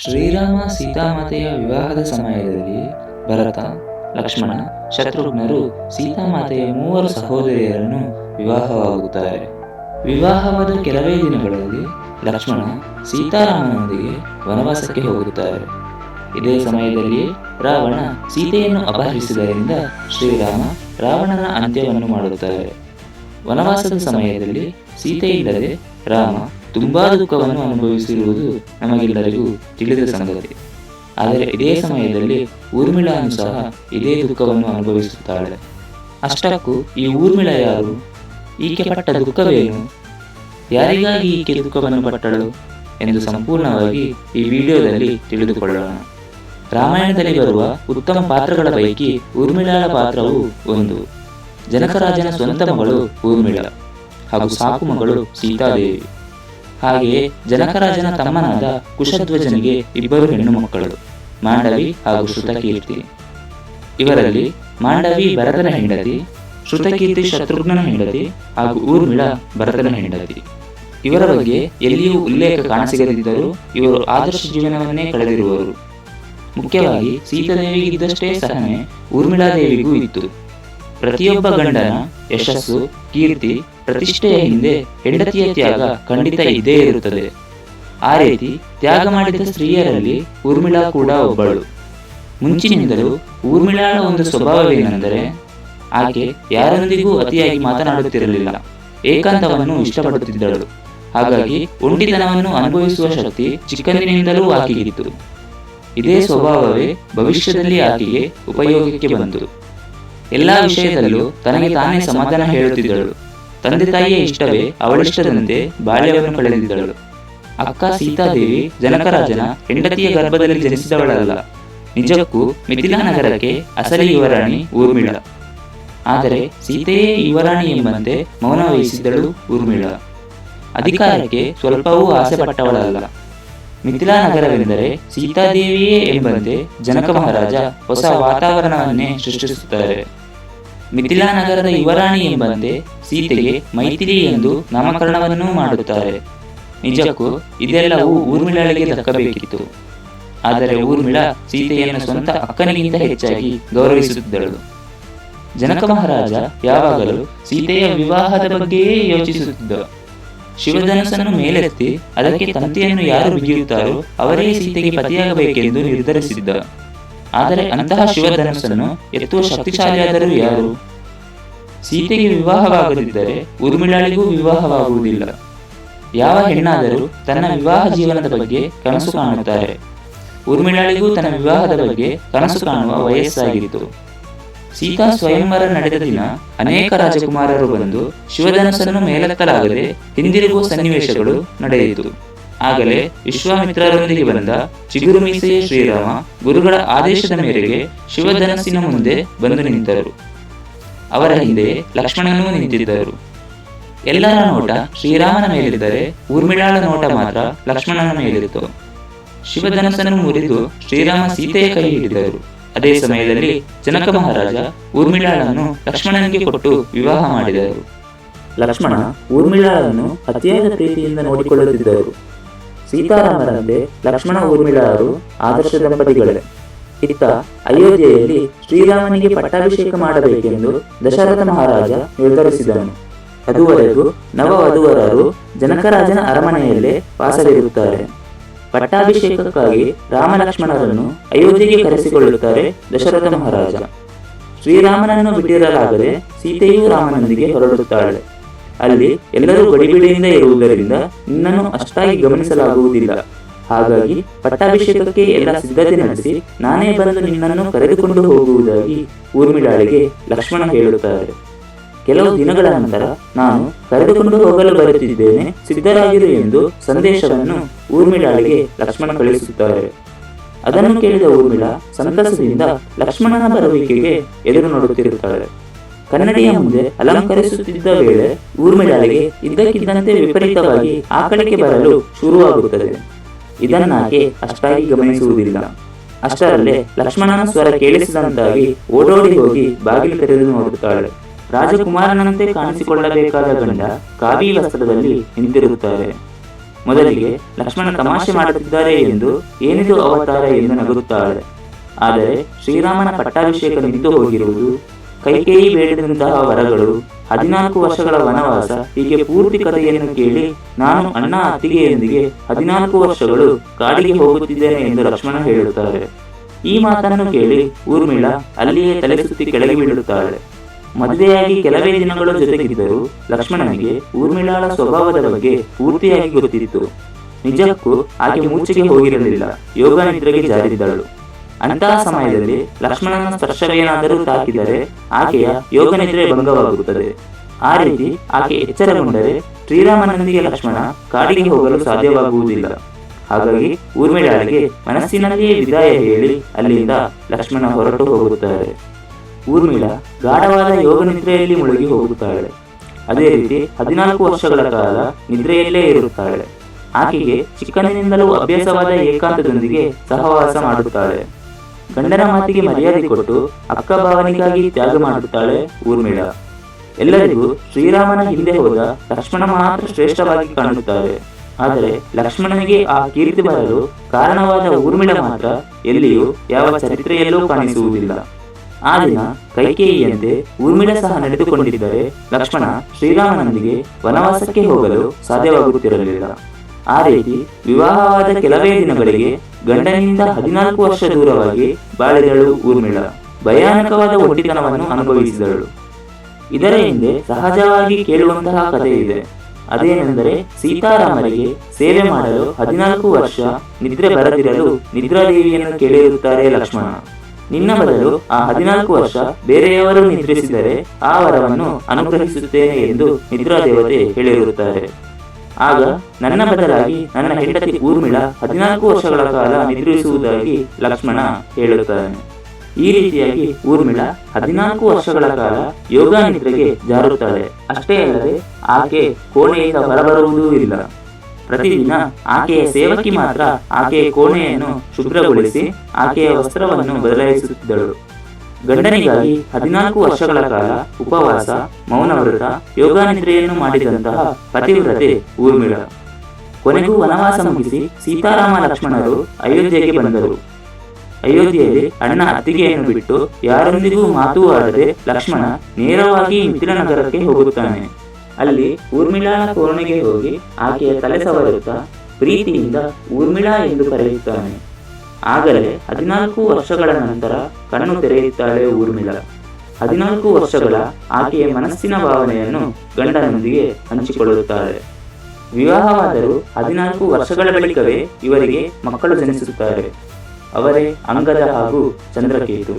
ಶ್ರೀರಾಮ ಸೀತಾಮಾತೆಯ ವಿವಾಹದ ಸಮಯದಲ್ಲಿ ಭರತ, ಲಕ್ಷ್ಮಣ, ಶತ್ರುಘ್ನರು ಸೀತಾಮಾತೆಯ ಮೂವರು ಸಹೋದರಿಯರನ್ನು ವಿವಾಹವಾಗುತ್ತಾರೆ. ವಿವಾಹವಾದ ಕೆಲವೇ ದಿನಗಳಲ್ಲಿ ಲಕ್ಷ್ಮಣ ಸೀತಾರಾಮನೊಂದಿಗೆ ವನವಾಸಕ್ಕೆ ಹೋಗುತ್ತಾರೆ. ಇದೇ ಸಮಯದಲ್ಲಿ ರಾವಣ ಸೀತೆಯನ್ನು ಅಪಹರಿಸಿದ್ದರಿಂದ ಶ್ರೀರಾಮ ರಾವಣನ ಅಂತ್ಯವನ್ನು ಮಾಡುತ್ತಾರೆ. ವನವಾಸದ ಸಮಯದಲ್ಲಿ ಸೀತೆ ಇಲ್ಲದೆ ರಾಮ ತುಂಬಾ ದುಃಖವನ್ನು ಅನುಭವಿಸಿರುವುದು ನಮಗೆಲ್ಲರಿಗೂ ತಿಳಿದ ಸಂಗತಿ. ಆದರೆ ಇದೇ ಸಮಯದಲ್ಲಿ ಊರ್ಮಿಳಾನು ಸಹ ಇದೇ ದುಃಖವನ್ನು ಅನುಭವಿಸುತ್ತಾಳೆ. ಅಷ್ಟಕ್ಕೂ ಈ ಊರ್ಮಿಳ ಯಾರು? ಈಕೆ ಪಟ್ಟ ದುಃಖವೇನು? ಯಾರಿಗಾಗಿ ಈಕೆ ದುಃಖವನ್ನು ಪಟ್ಟಳು ಎಂದು ಸಂಪೂರ್ಣವಾಗಿ ಈ ವಿಡಿಯೋದಲ್ಲಿ ತಿಳಿದುಕೊಳ್ಳೋಣ. ರಾಮಾಯಣದಲ್ಲಿ ಬರುವ ಉತ್ತಮ ಪಾತ್ರಗಳ ಪೈಕಿ ಊರ್ಮಿಳಾಳ ಪಾತ್ರವು ಒಂದು. ಜನಕರಾಜನ ಸ್ವಂತ ಮಗಳು ಊರ್ಮಿಳ ಹಾಗೂ ಸಾಕು ಮಗಳು ಸೀತಾದೇವಿ. ಹಾಗೆಯೇ ಜನಕರಾಜನ ತಮ್ಮನಾದ ಕುಶಧ್ವಜನಿಗೆ ಇಬ್ಬರು ಹೆಣ್ಣು ಮಕ್ಕಳು, ಮಾಂಡವಿ ಹಾಗೂ ಶ್ರುತಕೀರ್ತಿ. ಇವರಲ್ಲಿ ಮಾಂಡವಿ ಭರತನ ಹೆಂಡತಿ, ಶ್ರುತಕೀರ್ತಿ ಶತ್ರುಘ್ನನ ಹೆಂಡತಿ ಹಾಗೂ ಊರ್ಮಿಳ ಭರತನ ಹೆಂಡತಿ. ಇವರ ಬಗ್ಗೆ ಎಲ್ಲಿಯೂ ಉಲ್ಲೇಖ ಕಾಣಸಿಗದಿದ್ದರೂ ಇವರು ಆದರ್ಶ ಜೀವನವನ್ನೇ ಕಳೆದಿರುವರು. ಮುಖ್ಯವಾಗಿ ಸೀತಾದೇವಿಗಿದ್ದಷ್ಟೇ ಸಹನೆ ಊರ್ಮಿಳಾದೇವಿಗೂ ಇತ್ತು. ಪ್ರತಿಯೊಬ್ಬ ಗಂಡನ ಯಶಸ್ಸು, ಕೀರ್ತಿ, ಪ್ರತಿಷ್ಠೆಯ ಹಿಂದೆ ಹೆಂಡತಿಯ ತ್ಯಾಗ ಖಂಡಿತ ಇದೇ ಇರುತ್ತದೆ. ಆ ರೀತಿ ತ್ಯಾಗ ಮಾಡಿದ ಸ್ತ್ರೀಯರಲ್ಲಿ ಊರ್ಮಿಳಾ ಕೂಡ ಒಬ್ಬಳು. ಮುಂಚಿನಿಂದಲೂ ಊರ್ಮಿಳಾಳ ಒಂದು ಸ್ವಭಾವವೇನೆಂದರೆ, ಆಕೆ ಯಾರೊಂದಿಗೂ ಅತಿಯಾಗಿ ಮಾತನಾಡುತ್ತಿರಲಿಲ್ಲ. ಏಕಾಂತವನ್ನು ಇಷ್ಟಪಡುತ್ತಿದ್ದಳು. ಹಾಗಾಗಿ ಒಂಟಿತನವನ್ನು ಅನುಭವಿಸುವ ಶಕ್ತಿ ಚಿಕ್ಕಂದಿನಿಂದಲೂ ಆಕೆಗಿತ್ತು. ಇದೇ ಸ್ವಭಾವವೇ ಭವಿಷ್ಯದಲ್ಲಿ ಆಕೆಗೆ ಉಪಯೋಗಕ್ಕೆ ಬಂತು ಎಲ್ಲಾ ವಿಷಯದಲ್ಲೂ ತನಗೆ ತಾನೇ ಸಮಾಧಾನ ಹೇಳುತ್ತಿದ್ದಳು. ತಂದೆ ತಾಯಿಯ ಇಷ್ಟವೇ ಅವಳಿಷ್ಟದಂತೆ ಬಾಲ್ಯವನ್ನು ಕಳೆದಿದ್ದಳು. ಅಕ್ಕ ಸೀತಾದೇವಿ ಜನಕರಾಜನ ಹೆಂಡತಿಯ ಗರ್ಭದಲ್ಲಿ ಜನಿಸಿದವಳಲ್ಲ. ನಿಜಕ್ಕೂ ಮಿಥಿಲಾ ನಗರಕ್ಕೆ ಅಸಲಿ ಯುವರಾಣಿ ಊರ್ಮಿಳ. ಆದರೆ ಸೀತೆಯೇ ಯುವರಾಣಿ ಎಂಬಂತೆ ಮೌನ ವಹಿಸಿದ್ದಳು ಊರ್ಮಿಳ. ಅಧಿಕಾರಕ್ಕೆ ಸ್ವಲ್ಪವೂ ಆಸೆ ಪಟ್ಟವಳಲ್ಲ. ಮಿಥಿಲಾ ನಗರವೆಂದರೆ ಸೀತಾದೇವಿಯೇ ಎಂಬಂತೆ ಜನಕ ಮಹಾರಾಜ ಹೊಸ ವಾತಾವರಣವನ್ನೇ ಸೃಷ್ಟಿಸುತ್ತಾರೆ. ಮಿಥಿಲಾ ನಗರದ ಯುವರಾಣಿ ಎಂಬಂತೆ ಸೀತೆಗೆ ಮೈಥಿಲಿ ಎಂದು ನಾಮಕರಣವನ್ನೂ ಮಾಡುತ್ತಾರೆ. ನಿಜಕ್ಕೂ ಇದೆಲ್ಲವೂ ಊರ್ಮಿಳಳಿಗೆ ದಕ್ಕಬೇಕಿತ್ತು. ಆದರೆ ಊರ್ಮಿಳ ಸೀತೆಯನ್ನು ಸ್ವಂತ ಅಕ್ಕನಿಗಿಂತ ಹೆಚ್ಚಾಗಿ ಗೌರವಿಸುತ್ತಿದ್ದಳು. ಜನಕ ಮಹಾರಾಜ ಯಾವಾಗಲೂ ಸೀತೆಯ ವಿವಾಹದ ಬಗ್ಗೆಯೇ ಯೋಚಿಸುತ್ತಿದ್ದ. ಶಿವಧನಸ್ಸನ್ನು ಮೇಲೆತ್ತಿ ಅದಕ್ಕೆ ತಂತಿಯನ್ನು ಯಾರು ಬಿಗಿಯುತ್ತಾರೋ ಅವರೇ ಸೀತೆಗೆ ಪತಿಯಾಗಬೇಕೆಂದು ನಿರ್ಧರಿಸಿದ್ದ. ಆದರೆ ಅಂತಹ ಶಿವಧನಸ್ಸನ್ನು ಎತ್ತುವ ಶಕ್ತಿಶಾಲಿಯಾದರೂ ಯಾರು? ಸೀತೆಗೆ ವಿವಾಹವಾಗದಿದ್ದರೆ ಉರ್ಮಿಳಾಳಿಗೂ ವಿವಾಹವಾಗುವುದಿಲ್ಲ. ಯಾವ ಹೆಣ್ಣಾದರೂ ತನ್ನ ವಿವಾಹ ಜೀವನದ ಬಗ್ಗೆ ಕನಸು ಕಾಣುತ್ತಾರೆ. ಊರ್ಮಿಳಾಳಿಗೂ ತನ್ನ ವಿವಾಹದ ಬಗ್ಗೆ ಕನಸು ಕಾಣುವ ವಯಸ್ಸಾಗಿತ್ತು. ಸೀತಾ ಸ್ವಯಂವರ ನಡೆದ ದಿನ ಅನೇಕ ರಾಜಕುಮಾರರು ಬಂದು ಶಿವಧನಸ್ಸನ್ನು ಮೇಲೆತ್ತಲಾಗದೆ ಹಿಂದಿರುಗುವ ಸನ್ನಿವೇಶಗಳು ನಡೆಯಿತು. ಆಗಲೇ ವಿಶ್ವಾಮಿತ್ರರೊಂದಿಗೆ ಬಂದ ಚಿಗುರು ಮೀಸೆಯ ಶ್ರೀರಾಮ ಗುರುಗಳ ಆದೇಶದ ಮೇರೆಗೆ ಶಿವಧನಸ್ಸಿನ ಮುಂದೆ ಬಂದು ನಿಂತರು. ಅವರ ಹಿಂದೆ ಲಕ್ಷ್ಮಣನೂ ನಿಂತಿದ್ದರು. ಎಲ್ಲರ ನೋಟ ಶ್ರೀರಾಮನ ಮೇಲಿದ್ದರೆ ಊರ್ಮಿಳಾಳ ನೋಟ ಮಾತ್ರ ಲಕ್ಷ್ಮಣನ ಮೇಲಿತ್ತು. ಶಿವಧನಸ್ಸನ್ನು ಮುರಿದು ಶ್ರೀರಾಮ ಸೀತೆಯ ಕೈ ಹಿಡಿದರು. ಅದೇ ಸಮಯದಲ್ಲಿ ಜನಕ ಮಹಾರಾಜ ಊರ್ಮಿಳಾಳನ್ನು ಲಕ್ಷ್ಮಣನಿಗೆ ಕೊಟ್ಟು ವಿವಾಹ ಮಾಡಿದರು ಲಕ್ಷ್ಮಣ ಊರ್ಮಿಳಾಳನ್ನು ಅತಿಯಾದ ಪ್ರೀತಿಯಿಂದ ನೋಡಿಕೊಳ್ಳುತ್ತಿದ್ದರು ಸೀತಾರಾಮರಂತೆ ಲಕ್ಷ್ಮಣ ಊರ್ಮಿಳಾರು ಆದರ್ಶ ದಂಪತಿಗಳೇ. ಇತ್ತ ಅಯೋಧ್ಯೆಯಲ್ಲಿ ಶ್ರೀರಾಮನಿಗೆ ಪಟ್ಟಾಭಿಷೇಕ ಮಾಡಬೇಕೆಂದು ದಶರಥ ಮಹಾರಾಜ ನಿರ್ಧರಿಸಿದನು. ಅದುವರೆಗೂ ನವವಧುವರರು ಜನಕರಾಜನ ಅರಮನೆಯಲ್ಲೇ ವಾಸವಿರುತ್ತಾರೆ. ಪಟ್ಟಾಭಿಷೇಕಕ್ಕಾಗಿ ರಾಮಲಕ್ಷ್ಮಣರನ್ನು ಅಯೋಧ್ಯೆಗೆ ಕರೆಸಿಕೊಳ್ಳುತ್ತಾರೆ ದಶರಥ ಮಹಾರಾಜ. ಶ್ರೀರಾಮನನ್ನು ಬಿಟ್ಟಿರಲಾಗದೆ ಸೀತೆಯೂ ರಾಮನೊಂದಿಗೆ ಹೊರಡುತ್ತಾಳೆ. ಅಲ್ಲಿ ಎಲ್ಲರೂ ಗಡಿಬಿಡಿಯಿಂದ ಇರುವುದರಿಂದ ನಿನ್ನನ್ನು ಅಷ್ಟಾಗಿ ಗಮನಿಸಲಾಗುವುದಿಲ್ಲ. ಹಾಗಾಗಿ ಪಟ್ಟಾಭಿಷೇಕಕ್ಕೆ ಎಲ್ಲ ಸಿದ್ಧತೆ ನಡೆಸಿ ನಾನೇ ಬಂದು ನಿನ್ನನ್ನು ಕರೆದುಕೊಂಡು ಹೋಗುವುದಾಗಿ ಊರ್ಮಿಳಾಳಿಗೆ ಲಕ್ಷ್ಮಣ ಹೇಳುತ್ತಾರೆ. ಕೆಲವು ದಿನಗಳ ನಂತರ ನಾನು ಕರೆದುಕೊಂಡು ಹೋಗಲು ಬರುತ್ತಿದ್ದೇನೆ, ಸಿದ್ಧರಾಗಿರು ಎಂದು ಸಂದೇಶವನ್ನು ಊರ್ಮಿಳಾಳಿಗೆ ಲಕ್ಷ್ಮಣ ಕಳಿಸುತ್ತಾರೆ. ಅದನ್ನು ಕೇಳಿದ ಊರ್ಮಿಳ ಸಂತಸದಿಂದ ಲಕ್ಷ್ಮಣನ ಬರುವಿಕೆಗೆ ಎದುರು ನೋಡುತ್ತಿರುತ್ತಾಳೆ. ಕನ್ನಡಿಯ ಮುಂದೆ ಅಲಂಕರಿಸುತ್ತಿದ್ದ ವೇಳೆ ಊರ್ಮಿಳಾಳಿಗೆ ಇದ್ದಕ್ಕಿದ್ದಂತೆ ವಿಪರೀತವಾಗಿ ಆಕಳಿಕೆ ಬರಲು ಶುರುವಾಗುತ್ತದೆ. ಇದನ್ನಾಕೆ ಅಷ್ಟಾಗಿ ಗಮನಿಸುವುದಿಲ್ಲ. ಅಷ್ಟರಲ್ಲೇ ಲಕ್ಷ್ಮಣನ ಸ್ವರ ಕೇಳಿಸಿದಂತಾಗಿ ಓಡೋಡಿ ಹೋಗಿ ಬಾಗಿಲು ತೆರೆದು ನೋಡುತ್ತಾಳೆ. ರಾಜಕುಮಾರನಂತೆ ಕಾಣಿಸಿಕೊಳ್ಳಬೇಕಾದ ಗಂಡ ಕಾವಿ ವಸ್ತ್ರದಲ್ಲಿ ನಿಂತಿರುತ್ತಾರೆ. ಮೊದಲಿಗೆ ಲಕ್ಷ್ಮಣ ತಮಾಷೆ ಮಾಡುತ್ತಿದ್ದಾರೆ ಎಂದು ಏನಿದು ಅವತಾರ ಎಂದು ನಗುತ್ತಾಳೆ. ಆದರೆ ಶ್ರೀರಾಮನ ಪಟ್ಟಾಭಿಷೇಕ ನಿಂತು ಹೋಗಿರುವುದು, ಕೈಕೇಯಿ ಬೇಡಿದಂತಹ ವರಗಳು, ಹದಿನಾಲ್ಕು ವರ್ಷಗಳ ವನವಾಸ, ಹೀಗೆ ಪೂರ್ತಿ ಕಥೆಯನ್ನು ಕೇಳಿ ನಾನು ಅಣ್ಣ ಅತ್ತಿಗೆಯೊಂದಿಗೆ ಹದಿನಾಲ್ಕು ವರ್ಷಗಳು ಕಾಡಿಗೆ ಹೋಗುತ್ತಿದ್ದೇನೆ ಎಂದು ಲಕ್ಷ್ಮಣ ಹೇಳುತ್ತಾರೆ. ಈ ಮಾತನ್ನು ಕೇಳಿ ಊರ್ಮಿಳ ಅಲ್ಲಿಯೇ ತಲೆ ಸುತ್ತಿ ಕೆಳಗೆ ಬೀಳುತ್ತಾಳೆ. ಮದುವೆಯಾಗಿ ಕೆಲವೇ ದಿನಗಳ ಜೊತೆಗಿದ್ದರೂ ಲಕ್ಷ್ಮಣನಿಗೆ ಊರ್ಮಿಳಾಳ ಸ್ವಭಾವದ ಬಗ್ಗೆ ಪೂರ್ತಿಯಾಗಿ ಗೊತ್ತಿತ್ತು. ನಿಜಕ್ಕೂ ಆಕೆ ಮೂಚೆಗೆ ಹೋಗಿರಲಿಲ್ಲ, ಯೋಗ ನಿದ್ರೆಗೆ ಜಾರಿದ್ದಳು. ಅಂತಹ ಸಮಯದಲ್ಲಿ ಲಕ್ಷ್ಮಣನ ಸ್ಪರ್ಶವೇನಾದರೂ ತಾಕಿದರೆ ಆಕೆಯ ಯೋಗ ನಿದ್ರೆ ಭಂಗವಾಗುತ್ತದೆ. ಆ ರೀತಿ ಆಕೆ ಎಚ್ಚರಗೊಂಡರೆ ಶ್ರೀರಾಮನೊಂದಿಗೆ ಲಕ್ಷ್ಮಣ ಕಾಡಿಗೆ ಹೋಗಲು ಸಾಧ್ಯವಾಗುವುದಿಲ್ಲ. ಹಾಗಾಗಿ ಊರ್ಮಿಳಾಳಿಗೆ ಮನಸ್ಸಿನಲ್ಲಿಯೇ ವಿದಾಯ ಹೇಳಿ ಅಲ್ಲಿಂದ ಲಕ್ಷ್ಮಣ ಹೊರಟು ಹೋಗುತ್ತಾರೆ. ಊರ್ಮಿಳ ಗಾಢವಾದ ಯೋಗ ನಿದ್ರೆಯಲ್ಲಿ ಮುಳುಗಿ ಹೋಗುತ್ತಾಳೆ. ಅದೇ ರೀತಿ ಹದಿನಾಲ್ಕು ವರ್ಷಗಳ ಕಾಲ ನಿದ್ರೆಯಲ್ಲೇ ಇರುತ್ತಾಳೆ. ಆಕೆಗೆ ಚಿಕ್ಕನಿಂದಲೂ ಅಭ್ಯಾಸವಾದ ಏಕಾಂತದೊಂದಿಗೆ ಸಹವಾಸ ಮಾಡುತ್ತಾಳೆ. ಗಂಡನ ಮಾತಿಗೆ ಮರ್ಯಾದೆ ಕೊಟ್ಟು ಅಕ್ಕ ಭಾವನಿಗಾಗಿ ತ್ಯಾಗ ಮಾಡುತ್ತಾಳೆ ಊರ್ಮಿಳ. ಎಲ್ಲರಿಗೂ ಶ್ರೀರಾಮನ ಹಿಂದೆ ಹೋದ ಲಕ್ಷ್ಮಣ ಮಾತ್ರ ಶ್ರೇಷ್ಠವಾಗಿ ಕಾಣುತ್ತಾರೆ. ಆದರೆ ಲಕ್ಷ್ಮಣನಿಗೆ ಆ ಕೀರ್ತಿ ಬರಲು ಕಾರಣವಾದ ಊರ್ಮಿಳ ಮಾತ್ರ ಎಲ್ಲಿಯೂ ಯಾವ ಚರಿತ್ರೆಯಲ್ಲೂ ಕಾಣಿಸುವುದಿಲ್ಲ. ಆ ದಿನ ಕೈಕೇಯಿಯಂತೆ ಊರ್ಮಿಳ ಸಹ ನಡೆದುಕೊಂಡಿದ್ದರೆ ಲಕ್ಷ್ಮಣ ಶ್ರೀರಾಮನೊಂದಿಗೆ ವನವಾಸಕ್ಕೆ ಹೋಗಲು ಸಾಧ್ಯವಾಗುತ್ತಿರಲಿಲ್ಲ. ಆ ರೀತಿ ವಿವಾಹವಾದ ಕೆಲವೇ ದಿನಗಳಿಗೆ ಗಂಡನಿಂದ ಹದಿನಾಲ್ಕು ವರ್ಷ ದೂರವಾಗಿ ಬಾಳಿದಳು ಊರ್ಮಿಳ. ಭಯಾನಕವಾದ ಒಟ್ಟಿತನವನ್ನು ಅನುಭವಿಸಿದಳು. ಇದರ ಹಿಂದೆ ಸಹಜವಾಗಿ ಕೇಳುವಂತಹ ಕಥೆ ಇದೆ ಅದೇನೆಂದರೆ ಸೀತಾರಾಮರಿಗೆ ಸೇವೆ ಮಾಡಲು ಹದಿನಾಲ್ಕು ವರ್ಷ ನಿದ್ರೆ ಬರದಿರಲು ನಿದ್ರಾದೇವಿಯನ್ನು ಕೇಳಿರುತ್ತಾರೆ ಲಕ್ಷ್ಮಣ. ನಿನ್ನ ಬದಲು ಆ ಹದಿನಾಲ್ಕು ವರ್ಷ ಬೇರೆಯವರು ನಿದ್ರಿಸಿದರೆ ಆ ವರವನ್ನು ಅನುಗ್ರಹಿಸುತ್ತೇನೆ ಎಂದು ನಿದ್ರಾ ದೇವತೆ ಹೇಳಿರುತ್ತಾರೆ. ಆಗ ನನ್ನ ಬದಲಾಗಿ ನನ್ನ ಹೆಂಡತಿ ಊರ್ಮಿಳ ಹದಿನಾಲ್ಕು ವರ್ಷಗಳ ಕಾಲ ನಿದ್ರಿಸುವುದಾಗಿ ಲಕ್ಷ್ಮಣ ಹೇಳುತ್ತಾನೆ. ಈ ರೀತಿಯಾಗಿ ಊರ್ಮಿಳ ಹದಿನಾಲ್ಕು ವರ್ಷಗಳ ಕಾಲ ಯೋಗ ನಿದ್ರೆಗೆ ಜಾರುತ್ತಾಳೆ. ಅಷ್ಟೇ ಅಲ್ಲದೆ ಆಕೆ ಕೋಣೆಯಿಂದ ಹೊರಬರುವುದೂ ಇಲ್ಲ. ಪ್ರತಿದಿನ ಆಕೆಯ ಸೇವಕಿ ಮಾತ್ರ ಆಕೆಯ ಕೋಣೆಯನ್ನು ಶುಭ್ರಗೊಳಿಸಿ ಆಕೆಯ ವಸ್ತ್ರವನ್ನು ಬದಲಾಯಿಸುತ್ತಿದ್ದಳು. ಗಂಡನಿಗಾಗಿ ಹದಿನಾಲ್ಕು ವರ್ಷಗಳ ಕಾಲ ಉಪವಾಸ, ಮೌನವ್ರತ, ಯೋಗಾನಿದ್ರೆಯನ್ನು ಮಾಡಿದಂತಹ ಪತಿವ್ರತೆ ಊರ್ಮಿಳ. ಕೊನೆಗೂ ವನವಾಸ ಮುಗಿಸಿ ಸೀತಾರಾಮ ಲಕ್ಷ್ಮಣರು ಅಯೋಧ್ಯೆಗೆ ಬಂದರು. ಅಯೋಧ್ಯೆಯಲ್ಲಿ ಅಣ್ಣ ಅತ್ತಿಗೆಯನ್ನು ಬಿಟ್ಟು ಯಾರೊಂದಿಗೂ ಮಾತು ಆಡದೆ ಲಕ್ಷ್ಮಣ ನೇರವಾಗಿ ಮಿಥಿಲ ನಗರಕ್ಕೆ ಹೋಗುತ್ತಾನೆ. ಅಲ್ಲಿ ಊರ್ಮಿಳಾ ಕೋಣೆಗೆ ಹೋಗಿ ಆಕೆಯ ತಲೆ ಸವರುತ್ತಾ ಪ್ರೀತಿಯಿಂದ ಊರ್ಮಿಳಾ ಎಂದು ಕರೆಯುತ್ತಾನೆ. ಆಗಲೇ ಹದಿನಾಲ್ಕು ವರ್ಷಗಳ ನಂತರ ಕಣ್ಣು ತೆರೆಯುತ್ತಾಳೆ ಊರ್ಮಿಳಾ. ಹದಿನಾಲ್ಕು ವರ್ಷಗಳ ಆಕೆಯ ಮನಸ್ಸಿನ ಭಾವನೆಯನ್ನು ಗಂಡನೊಂದಿಗೆ ಹಂಚಿಕೊಳ್ಳುತ್ತಾರೆ. ವಿವಾಹವಾದರೂ ಹದಿನಾಲ್ಕು ವರ್ಷಗಳ ಬಳಿಕವೇ ಇವರಿಗೆ ಮಕ್ಕಳು ಜನಿಸುತ್ತಾರೆ. ಅವರೇ ಅಂಗದ ಹಾಗೂ ಚಂದ್ರಕೇತು.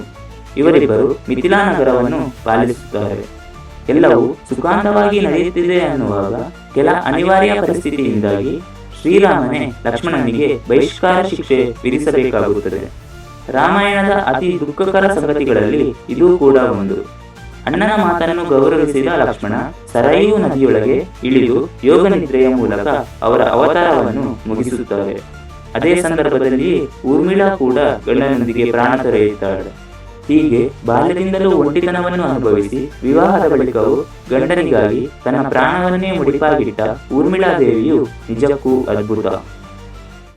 ಇವರಿಬ್ಬರು ಮಿಥಿಲಾ ನಗರವನ್ನು ಪಾಲಿಸುತ್ತಾರೆ. ಎಲ್ಲವೂ ಸುಖಾಂತವಾಗಿ ನಡೆಯುತ್ತಿದೆ ಅನ್ನುವಾಗ ಕೆಲ ಅನಿವಾರ್ಯ ಪರಿಸ್ಥಿತಿಯಿಂದಾಗಿ ಶ್ರೀರಾಮನೇ ಲಕ್ಷ್ಮಣನಿಗೆ ಬಹಿಷ್ಕಾರ ಶಿಕ್ಷೆ ವಿಧಿಸಬೇಕಾಗುತ್ತದೆ. ರಾಮಾಯಣದ ಅತಿ ದುಃಖಕರ ಸಂಗತಿಗಳಲ್ಲಿ ಇದು ಕೂಡ ಒಂದು. ಅಣ್ಣನ ಮಾತನ್ನು ಗೌರವಿಸಿದ ಲಕ್ಷ್ಮಣ ಸರಯೂ ನದಿಯೊಳಗೆ ಇಳಿದು ಯೋಗ ನಿದ್ರೆಯ ಮೂಲಕ ಅವರ ಅವತಾರವನ್ನು ಮುಗಿಸುತ್ತಾರೆ. ಅದೇ ಸಂದರ್ಭದಲ್ಲಿ ಊರ್ಮಿಳಾ ಕೂಡ ಗಂಡನೊಂದಿಗೆ ಪ್ರಾಣ ತೊರೆಯುತ್ತಾಳೆ. ಹೀಗೆ ಬಾಲ್ಯದಿಂದಲೂ ಒಂಟಿತನವನ್ನು ಅನುಭವಿಸಿ ವಿವಾಹದ ಬಳಿಕವೂ ಗಂಡನಿಗಾಗಿ ತನ್ನ ಪ್ರಾಣವನ್ನೇ ಮುಡಿಪಾಗಿಟ್ಟ ಊರ್ಮಿಳಾದೇವಿಯು ನಿಜಕ್ಕೂ ಅದ್ಭುತ.